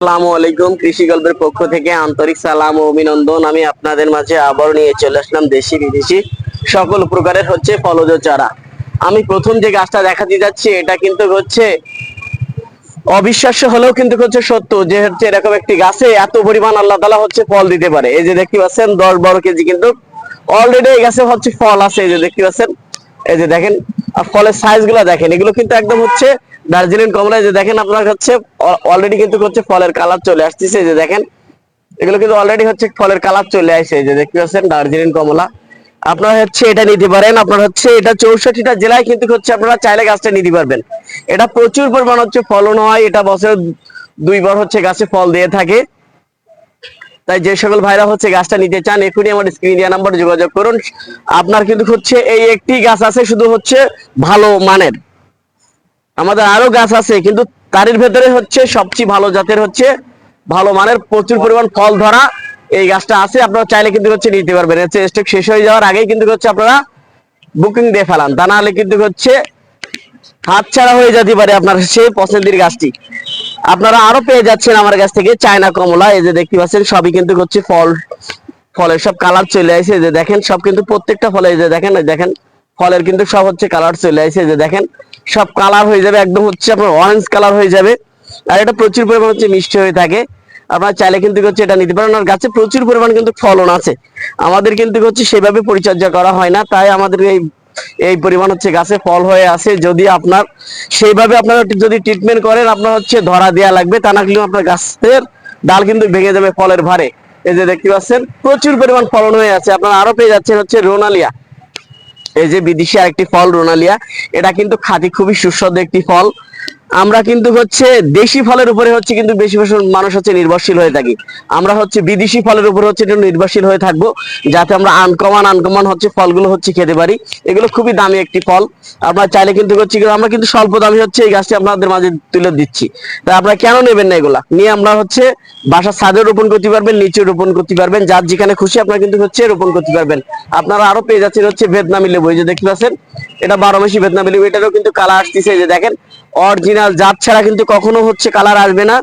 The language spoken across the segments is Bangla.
আসসালামু আলাইকুম, কৃষি গল্পের পক্ষ থেকে আন্তরিক সালাম ও অভিনন্দন। আমি আপনাদের মাঝে আবার নিয়ে চলে আসলাম দেশি বিদেশি সকল প্রকারের হচ্ছে ফলজ চারা। আমি প্রথম যে গাছটা দেখাতে যাচ্ছি, এটা কিন্তু হচ্ছে অবিশ্বাস্য হলেও কিন্তু হচ্ছে সত্য যে হচ্ছে এরকম একটি গাছে এত পরিমাণ আল্লাহ তালা হচ্ছে ফল দিতে পারে। এই যে দেখতে পাচ্ছেন, দশ বারো কেজি কিন্তু অলরেডি এই গাছে হচ্ছে ফল আছে। এই যে দেখতে পাচ্ছেন, এই যে দেখেন, আর ফলের সাইজগুলা দেখেন, এগুলো কিন্তু একদম হচ্ছে দার্জিলিং কমলা যে দেখেন আপনার হচ্ছে অলরেডি কিন্তু হচ্ছে ফলের কালার চলে আসতেছে যে দেখেন। এগুলো কিন্তু অলরেডি হচ্ছে ফলের কালার চলে আসে যে দেখতে পাচ্ছেন দার্জিলিং কমলা। আপনারা হচ্ছে এটা নিতে পারেন, আপনার হচ্ছে এটা চৌষট্টিটা জেলায় কিন্তু হচ্ছে আপনারা চাইলে গাছটা নিতে পারবেন। এটা প্রচুর পরিমাণ হচ্ছে ফলন হয়, এটা বছরে দুইবার হচ্ছে গাছে ফল দিয়ে থাকে। তাই যে সকল ভাইরা হচ্ছে গাছটা নিতে চান, এখনই আমার স্ক্রিন দেওয়া নাম্বার যোগাযোগ করুন। আপনার কিন্তু হচ্ছে এই একটি গাছ আছে, শুধু হচ্ছে ভালো মানের। আমাদের আরও গাছ আছে, কিন্তু তারের ভেতরে হচ্ছে সবচেয়ে ভালো জাতের হচ্ছে ভালো মানের প্রচুর পরিমাণ ফল ধরা এই গাছটা আছে। আপনারা চাইলে কিন্তু হচ্ছে নিতে পারবেন। হচ্ছে স্টক শেষ হয়ে যাওয়ার আগেই কিন্তু হচ্ছে আপনারা বুকিং দিয়ে ফেলান। তা নাহলে কিন্তু হচ্ছে হাত ছাড়া হয়ে যেতে পারে আপনার সেই পছন্দের গাছটি। আপনারা আরও পেয়ে যাচ্ছেন আমার কাছ থেকে চায়না কমলা। এই যে দেখতে পাচ্ছেন, সবই কিন্তু হচ্ছে ফল, ফলের সব কালার চলে আসে। যে দেখেন, সব কিন্তু প্রত্যেকটা ফলে এই যে দেখেন দেখেন। ফলের কিন্তু সব হচ্ছে কালার চলে আসে যে দেখেন, সব কালার হয়ে যাবে, একদম হচ্ছে আপনার অরেঞ্জ কালার হয়ে যাবে। আর এটা প্রচুর পরিমাণ হচ্ছে মিষ্টি হয়ে থাকে। আপনারা চাইলে কিন্তু হচ্ছে এটা নিতে পারেন, আর গাছে প্রচুর পরিমাণ কিন্তু ফলন আছে। আমাদের কিন্তু হচ্ছে সেভাবে পরিচর্যা করা হয় না, তাই আমাদের এই এই পরিমাণ হচ্ছে গাছে ফল হয়ে আছে। যদি আপনার, সেইভাবে আপনারা যদি ট্রিটমেন্ট করেন, আপনার হচ্ছে ধরা দেওয়া লাগবে, তা না হলে আপনার গাছের ডাল কিন্তু ভেঙে যাবে ফলের ভারে। এই যে দেখতে পাচ্ছেন, প্রচুর পরিমাণ ফলন হয়ে আছে। আপনারা আরও পেয়ে যাচ্ছেন হচ্ছে রোনালিয়া। এই যে বিদেশি আরেকটি ফল রোনালিয়া এটা কিন্তু খাঁটি খুবই সুস্বাদু একটি ফল। আমরা কিন্তু হচ্ছে দেশি ফলের উপরে হচ্ছে কিন্তু বেশি মানুষ হচ্ছে নির্ভরশীল হয়ে থাকি। আমরা হচ্ছে বিদেশি ফলের উপরে হচ্ছে একটু নির্ভরশীল হয়ে থাকব, যাতে আমরা আনকমন আনকমন হচ্ছে ফলগুলো হচ্ছে খেতে পারি। এগুলো খুবই দামি একটি ফল। আমরা চাইলে কিন্তু হচ্ছে আমরা কিন্তু স্বল্প দামি হচ্ছে এই গাছটি আপনাদের মাঝে তুলে দিচ্ছি। তা আপনারা কেন নেবেন না এগুলা? নিয়ে আমরা হচ্ছে বাসার ছাদে রোপণ করতে পারবেন, নিচে রোপণ করতে পারবেন, যার যেখানে খুশি আপনারা কিন্তু হচ্ছে রোপণ করতে পারবেন। আপনারা আরও পেয়ে যাচ্ছেন হচ্ছে ভিয়েতনামি লেবু, এই যে দেখতে পাচ্ছেন, এটা বারো মাসি ভিয়েতনামি লেবু, এটারও কিন্তু কালার আসতেছে যে দেখেন। অরিজিনাল জাত ছাড়া কিন্তু কখনো হচ্ছে কালার আসবে না।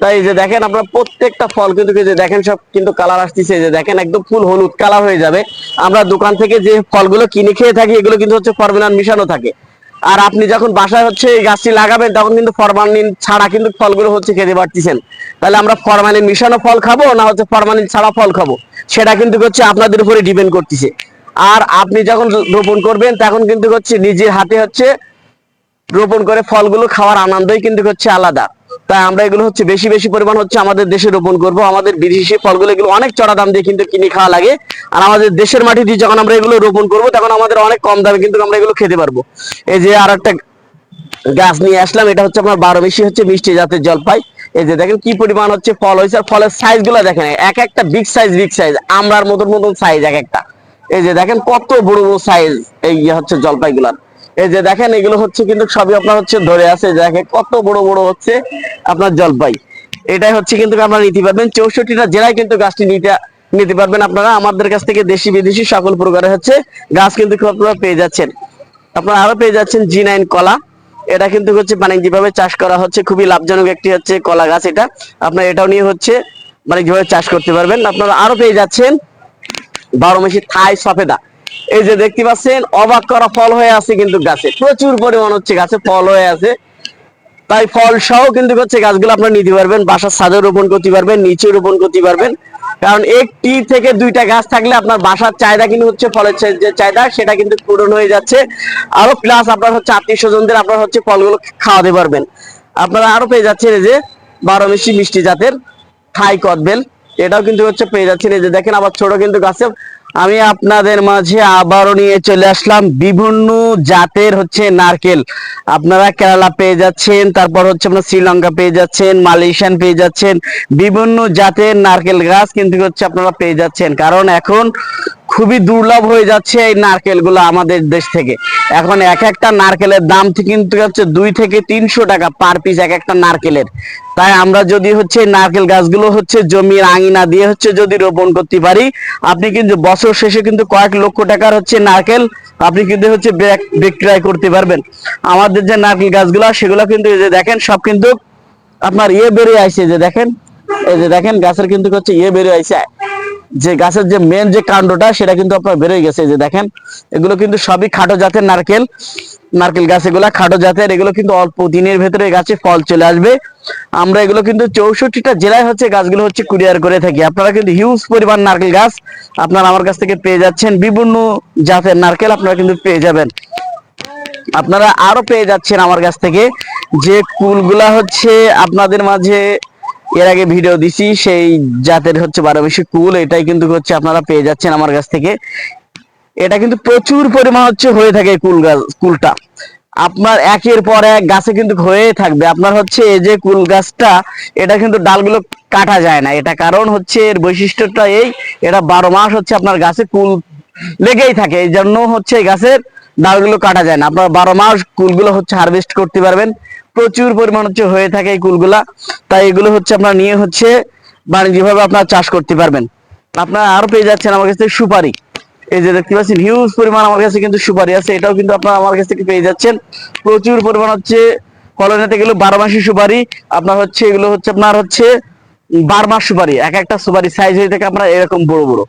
তাই যে দেখেন আপনার প্রত্যেকটা ফল কিন্তু যে দেখেন সব কিন্তু কালার আসতেছে যে দেখেন একদম ফুল হলুদ কালার হয়ে যাবে। আমরা দোকান থেকে যে ফলগুলো কিনে খেয়ে থাকি, এগুলো কিন্তু হচ্ছে ফরমিনান মিশানো থাকে। আর আপনি যখন বাসায় হচ্ছে এই গাছটি লাগাবেন, তখন কিন্তু ফরমালিন ছাড়া কিন্তু ফলগুলো হচ্ছে খেতে পারতেছেন। তাহলে আমরা ফরমালিন মিশানো ফল খাব, না হচ্ছে ফরমালিন ছাড়া ফল খাব? সেটা কিন্তু হচ্ছে আপনাদের উপরে ডিপেন্ড করতেছে। আর আপনি যখন রোপণ করবেন, তখন কিন্তু হচ্ছে নিজের হাতে হচ্ছে রোপণ করে ফলগুলো খাওয়ার আনন্দই কিন্তু হচ্ছে আলাদা। তাই আমরা এগুলো হচ্ছে বেশি বেশি পরিমাণ হচ্ছে আমাদের দেশে রোপণ করব। আমাদের বিদেশি ফলগুলো এগুলো অনেক চড়া দাম দিয়ে কিন্তু কিনে খাওয়া লাগে। আর আমাদের দেশের মাটি দিয়ে যখন আমরা এগুলো রোপণ করব, তখন আমাদের অনেক কম দামে কিন্তু আমরা এগুলো খেতে পারব। এই যে আর একটা গাছ নিয়ে আসলাম, এটা হচ্ছে আপনার বারো বেশি হচ্ছে মিষ্টি জাতের জলপাই। এই যে দেখেন কি পরিমাণ হচ্ছে ফল হয়েছে। আর ফলের সাইজগুলো দেখেন, এক একটা বিগ সাইজ বিগ সাইজ আমরার মতন মতন সাইজ এক একটা। এই যে দেখেন কত বড় বড় সাইজ এই হচ্ছে জলপাই গুলার এই যে দেখেন, এগুলো হচ্ছে কিন্তু সবই আপনার হচ্ছে ধরে আছে। দেখেন, কত বড় বড় হচ্ছে আপনার জলপাই। এটাই হচ্ছে কিন্তু আপনারা নিতে পারবেন। চৌষট্টিটা জেলায় কিন্তু গাছটি নিতে নিতে পারবেন আপনারা। আমাদের কাছ থেকে দেশি বিদেশি সকল প্রকারের হচ্ছে গাছ কিন্তু আপনারা পেয়ে যাচ্ছেন। আপনারা আরও পেয়ে যাচ্ছেন জি নাইন কলা। এটা কিন্তু হচ্ছে বাণিজ্যিকভাবে চাষ করা হচ্ছে। খুবই লাভজনক একটি হচ্ছে কলা গাছ এটা। আপনারা এটাও নিয়ে হচ্ছে বাণিজ্যিকভাবে চাষ করতে পারবেন। আপনারা আরও পেয়ে যাচ্ছেন বারো মাসি থাই সফেদা। এই যে দেখতে পাচ্ছেন, অবাক করা ফল হয়ে আছে কিন্তু গাছে। প্রচুর পরিমাণ হচ্ছে গাছে ফল হয়ে আছে। তাই ফল সহ কিন্তু হচ্ছে গাছগুলো আপনারা নিতে পারবেন, বাসার ছাদে রোপণ করতে পারবেন, নিচে রোপণ করতে পারবেন। কারণ একটি থেকে দুইটা গাছ থাকলে আপনার বাসার চাহিদা কিন্তু হচ্ছে ফলের যে চাহিদা, সেটা কিন্তু পূরণ হয়ে যাচ্ছে। আরও প্লাস আপনার হচ্ছে আত্মীয় স্বজনদের আপনার হচ্ছে ফলগুলো খাওয়াতে পারবেন। আপনারা আরও পেয়ে যাচ্ছেন এই যে বারো মিষ্টি মিষ্টি জাতের থাই কদবেল। এটাও কিন্তু হচ্ছে পেয়ে যাচ্ছেন। এই যে দেখেন, আবার ছোট কিন্তু গাছে আমি আপনাদের মাঝে আবারও নিয়ে চলে আসলাম বিভিন্ন জাতের হচ্ছে নারকেল। আপনারা কেরালা পেয়ে যাচ্ছেন, তারপর হচ্ছে আপনার শ্রীলঙ্কা পেয়ে যাচ্ছেন, মালয়েশিয়ান পেয়ে যাচ্ছেন, বিভিন্ন জাতের নারকেল গাছ কিন্তু হচ্ছে আপনারা পেয়ে যাচ্ছেন। কারণ এখন খুবই দুর্লভ হয়ে যাচ্ছে এই নারকেলগুলো আমাদের দেশ থেকে। এখন এক একটা নারকেলের দাম কিন্তু হচ্ছে দুই থেকে তিনশো টাকা পার পিস এক একটা নারকেলের। তাই আমরা যদি হচ্ছে নারকেল গাছগুলো হচ্ছে জমির আঙিনা দিয়ে হচ্ছে যদি রোপণ করতে পারি, আপনি কিন্তু বছর শেষে কিন্তু কয়েক লক্ষ টাকার হচ্ছে নারকেল আপনি কিন্তু হচ্ছে বিক্রয় করতে পারবেন। আমাদের যে নারকেল গাছগুলো, সেগুলো কিন্তু যে দেখেন, সব কিন্তু আপনার ইয়ে বেরিয়ে আইছে যে দেখেন, এই যে দেখেন, গাছের কিন্তু হচ্ছে ইয়ে বেরিয়ে আইছে যে গাছের যে মেন যে কাণ্ডটা, সেটা কিন্তু আপনার বেরোয় গেছে। যে দেখেন, এগুলো কিন্তু সবই খাটো জাতের নারকেল। নারকেল গাছ এগুলো খাটো জাতের, এগুলো কিন্তু অল্প দিনের ভেতরে গাছে ফল চলে আসবে। আমরা এগুলো কিন্তু চৌষট্টিটা জেলায় হচ্ছে গাছগুলো হচ্ছে কুরিয়ার করে থাকি। আপনারা কিন্তু হিউজ পরিমাণ নারকেল গাছ আপনারা আমার কাছ থেকে পেয়ে যাচ্ছেন। বিভিন্ন জাতের নারকেল আপনারা কিন্তু পেয়ে যাবেন। আপনারা আরও পেয়ে যাচ্ছেন আমার কাছ থেকে। যে কুলগুলা হচ্ছে আপনাদের মাঝে এর আগে ভিডিও দিছি, সেই জাতের হচ্ছে বারো বেশি কুল, এটাই কিন্তু হচ্ছে আপনারা পেয়ে যাচ্ছেন আমার কাছ থেকে। এটা কিন্তু প্রচুর পরিমাণ হচ্ছে হয়ে থাকে কুল গাছ, কুলটা। আপনার একের পর এক গাছে কিন্তু হয়ে থাকবে। আপনার হচ্ছে এই যে কুল গাছটা, এটা কিন্তু ডালগুলো কাটা যায় না। এটা কারণ হচ্ছে এর বৈশিষ্ট্যটা এই, এটা বারো মাস হচ্ছে আপনার গাছে কুল লেগেই থাকে। এই জন্য হচ্ছে এই গাছের ডালগুলো কাটা যায় না। আপনার বারো মাস কুলগুলো হচ্ছে হারভেস্ট করতে পারবেন। প্রচুর পরিমাণ হচ্ছে হয়ে থাকে এই কুলগুলা। তাই এগুলো হচ্ছে আপনার নিয়ে হচ্ছে বাণিজ্যিকভাবে আপনার চাষ করতে পারবেন। আপনারা আরও পেয়ে যাচ্ছেন আমার কাছে সুপারি। এই যে দেখতে পাচ্ছেন হিউজ পরিমাণ আমার কাছে কিন্তু সুপারি আছে, এটাও কিন্তু আপনারা আমার কাছ থেকে পেয়ে যাচ্ছেন। প্রচুর পরিমাণ হচ্ছে কলোনিতে গেলে বারো মাসি সুপারি, আপনার হচ্ছে এগুলো হচ্ছে আপনার হচ্ছে বারো মাস সুপারি, এক একটা সুপারি সাইজ হয়ে থাকে আপনার এরকম বড় বড়।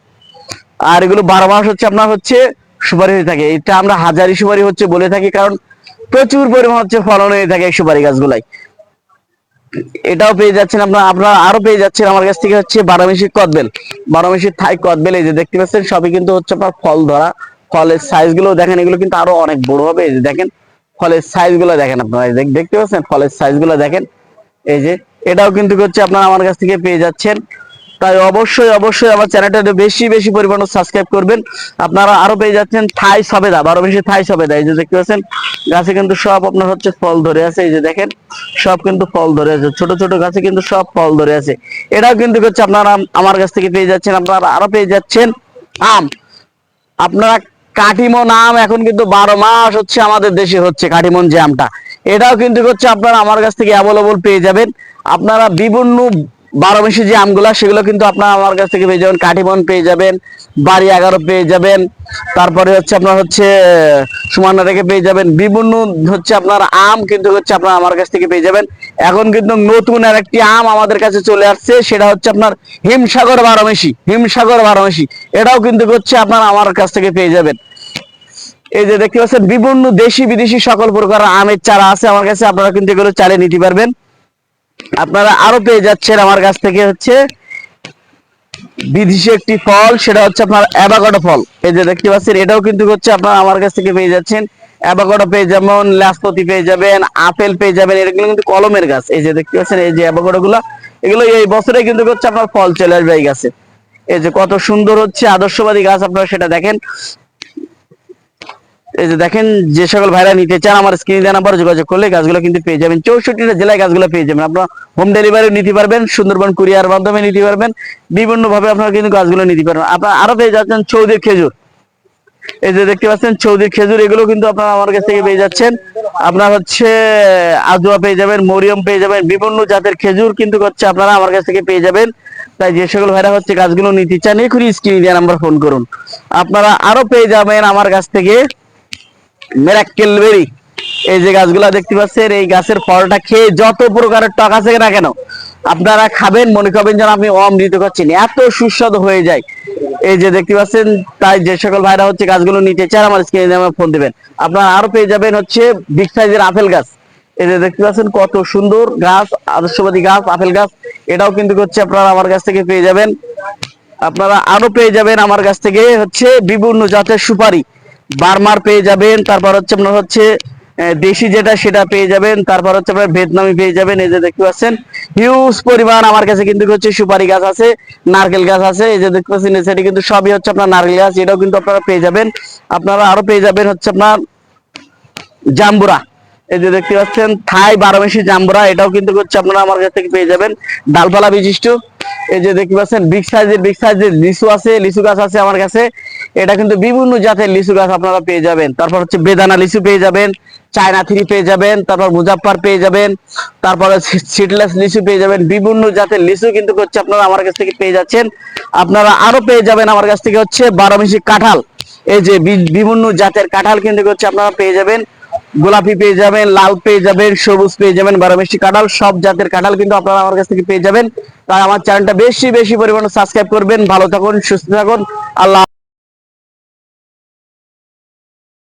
আর এগুলো বারো মাস হচ্ছে আপনার হচ্ছে সুপারি হয়ে থাকে। এটা আমরা হাজারি সুপারি হচ্ছে বলে থাকি, কারণ প্রচুর পরিমাণ হচ্ছে ফলন হয়ে থাকে সুপারি গাছগুলাই। এটাও পেয়ে যাচ্ছেন আপনার, আপনারা আরও পেয়ে যাচ্ছেন আমার কাছ থেকে হচ্ছে বারোমেশি কদবেল বারোমেশি থাই কদবেল এই যে দেখতে পাচ্ছেন, সবই কিন্তু হচ্ছে আপনার ফল ধরা। ফলের সাইজগুলো দেখেন, এগুলো কিন্তু আরও অনেক বড় হবে, এই যে দেখেন, ফলের সাইজগুলো দেখেন আপনারা দেখতে পাচ্ছেন, ফলের সাইজগুলো দেখেন। এই যে, এটাও কিন্তু হচ্ছে আপনারা আমার কাছ থেকে পেয়ে যাচ্ছেন। তাই অবশ্যই অবশ্যই আমার চ্যানেলটা বেশি বেশি পরিমাণে সাবস্ক্রাইব করবেন। আপনারা আরও পেয়ে যাচ্ছেন থাই সবেদা, বারো বেশি থাই সবেদা। এই যে দেখতে পাচ্ছেন, গাছে কিন্তু সব আপনার হচ্ছে ফল ধরে আছে। এই যে দেখেন, সব কিন্তু ফল ধরে আছে। ছোট ছোট গাছে কিন্তু সব ফল ধরে আছে। এটাও কিন্তু হচ্ছে আপনারা আমার কাছ থেকে পেয়ে যাচ্ছেন। আপনারা আরও পেয়ে যাচ্ছেন আম। আপনারা কাটিমন আম এখন কিন্তু বারো মাস হচ্ছে আমাদের দেশে হচ্ছে কাটিমন যে আমটা। এটাও কিন্তু হচ্ছে আপনারা আমার কাছ থেকে অ্যাভেলেবল পেয়ে যাবেন। আপনারা বিভিন্ন বারো মাসি যে আমগুলা, সেগুলো কিন্তু আপনারা আমার কাছ থেকে পেয়ে যাবেন কাটিমন পেয়ে যাবেন, বাড়ি এগারো পেয়ে যাবেন, তারপরে হচ্ছে আপনার হচ্ছে সুমানা রেখে পেয়ে যাবেন, বিভিন্ন হচ্ছে আপনার আম কিন্তু হচ্ছে আপনারা আমার কাছ থেকে পেয়ে যাবেন। এখন কিন্তু নতুন আর একটি আম আমাদের কাছে চলে আসছে, সেটা হচ্ছে আপনার হিমসাগর বারোমেশি হিমসাগর বারোমেশি এটাও কিন্তু হচ্ছে আপনার আমার কাছ থেকে পেয়ে যাবেন। এই যে দেখতে পাচ্ছেন, বিভিন্ন দেশি বিদেশি সকল প্রকার আমের চারা আছে, আমার কাছে আপনারা কিন্তু এগুলো চালে নিতে পারবেন। আপনারা আরও পেয়ে যাচ্ছেন আমার কাছ থেকে হচ্ছে বিদেশি একটি ফল, সেটা হচ্ছে আপনার অ্যাভাকাডো ফল। এই যে দেখতে পাচ্ছেন, এটাও কিন্তু হচ্ছে আপনারা আমার কাছ থেকে পেয়ে যাচ্ছেন। অ্যাভাকাডো পেয়ে যেমন লাসপতি পেয়ে যাবেন, আপেল পেয়ে যাবেন এগুলো কিন্তু কলমের গাছ। এই যে দেখতে পাচ্ছেন, এই যে অ্যাভাকাডো গুলো, এগুলো এই বছরে কিন্তু হচ্ছে আপনার ফল চলে আসবে এই গাছে। এই যে কত সুন্দর হচ্ছে, আদর্শবাদী গাছ আপনারা সেটা দেখেন। এই যে দেখেন, যে সকল ভাইরা নিতে চান, আমার স্ক্রিনে দেওয়া নাম্বার যোগাযোগ করলে গাছগুলো কিন্তু পেয়ে যাবেন। চৌষট্টিটা জেলায় গাছগুলো পেয়ে যাবেন। আপনারা হোম ডেলিভারি নিতে পারবেন, সুন্দরবন কুরিয়ার মাধ্যমে নিতে পারবেন বিভিন্ন ভাবে আপনারা কিন্তু গাছগুলো নিতে পারবেন। আপনারা আরও পেয়ে যাচ্ছেন চৌদির খেজুর। এই যে দেখতে পাচ্ছেন চৌদির খেজুর, এগুলো কিন্তু আপনারা আমার কাছ থেকে পেয়ে যাচ্ছেন। আপনার হচ্ছে, আজুয়া পেয়ে যাবেন, মরিয়ম পেয়ে যাবেন, বিভিন্ন জাতের খেজুর কিন্তু হচ্ছে আপনারা আমার কাছ থেকে পেয়ে যাবেন। তাই যে সকল ভাইরা হচ্ছে গাছগুলো নিতে চান, এখনই স্ক্রিনে দেওয়া নাম্বার ফোন করুন। আপনারা আরও পেয়ে যাবেন আমার কাছ থেকে। মেরাক্কেল বেরি এই যে গাছগুলা দেখতে পাচ্ছেন, এই গাছের ফলটা খেয়ে যত প্রকারের টক আছে না কেন, আপনারা খাবেন, মনে করবেন যেন আপনি অমৃত খাচ্ছেন। এত সুস্বাদু হয়ে যায়। এই যে দেখতে পাচ্ছেন, তাই যে সকল ভাইরা হচ্ছে গাছগুলো নিতে চান আমার স্ক্রিনে আমার ফোন দিবেন। আপনারা আরও পেয়ে যাবেন হচ্ছে বিগ সাইজের আপেল গাছ। এই যে দেখতে পাচ্ছেন, কত সুন্দর গাছ, আদর্শবাদী গাছ, আপেল গাছ। এটাও কিন্তু হচ্ছে আপনারা আমার কাছ থেকে পেয়ে যাবেন। আপনারা আরও পেয়ে যাবেন আমার কাছ থেকে হচ্ছে বিভিন্ন জাতের সুপারি। বার্মার পেয়ে যাবেন, তারপর হচ্ছে আপনার হচ্ছে দেশি যেটা সেটা পেয়ে যাবেন, তারপর হচ্ছে আপনার ভিয়েতনামি পেয়ে যাবেন, এই যে দেখতে পাচ্ছেন। হিউজ পরিমাণ আমার কাছে কিন্তু হচ্ছে সুপারি গাছ আছে, নারকেল গাছ আছে, এই যে দেখতে পাচ্ছেন সাইডে কিন্তু সবই হচ্ছে আপনার নারকেল গাছ, এটাও কিন্তু আপনারা পেয়ে যাবেন। আপনারা আরও পেয়ে যাবেন হচ্ছে আপনার জাম্বুরা। এই যে দেখতে পাচ্ছেন, থাই বারোমেশি জাম্বুরা, এটাও কিন্তু হচ্ছে আপনারা আমার কাছ থেকে পেয়ে যাবেন। ডালপালা বিশিষ্ট। এই যে দেখতে পাচ্ছেন বিগ সাইজের বিগ সাইজের লিচু আছে, লিচু গাছ আছে আমার কাছে। এটা কিন্তু বিভিন্ন জাতের লিচু গাছ আপনারা পেয়ে যাবেন। তারপর হচ্ছে বেদানা লিচু পেয়ে যাবেন, চায়না থ্রি পেয়ে যাবেন, তারপর মুজাফার পেয়ে যাবেন, তারপরে সিডলেস লিচু পেয়ে যাবেন। বিভিন্ন জাতের লিচু কিন্তু হচ্ছে আপনারা আমার কাছ থেকে পেয়ে যাচ্ছেন। আপনারা আরও পেয়ে যাবেন আমার কাছ থেকে হচ্ছে বারোমেশি কাঁঠাল। এই যে বিভিন্ন জাতের কাঁঠাল কিন্তু হচ্ছে আপনারা পেয়ে যাবেন। গোলাপি পেয়ে যাবেন, লাল পেয়ে যাবেন, সবুজ পেয়ে যাবেন বারামেশি কাঁঠাল, সব জাতের কাঁঠাল কিন্তু আপনারা আমার কাছ থেকে পেয়ে যাবেন। তাই আমার চ্যানেলটা বেশি বেশি পরিমাণে সাবস্ক্রাইব করবেন। ভালো থাকুন, সুস্থ থাকুন। আল্লাহ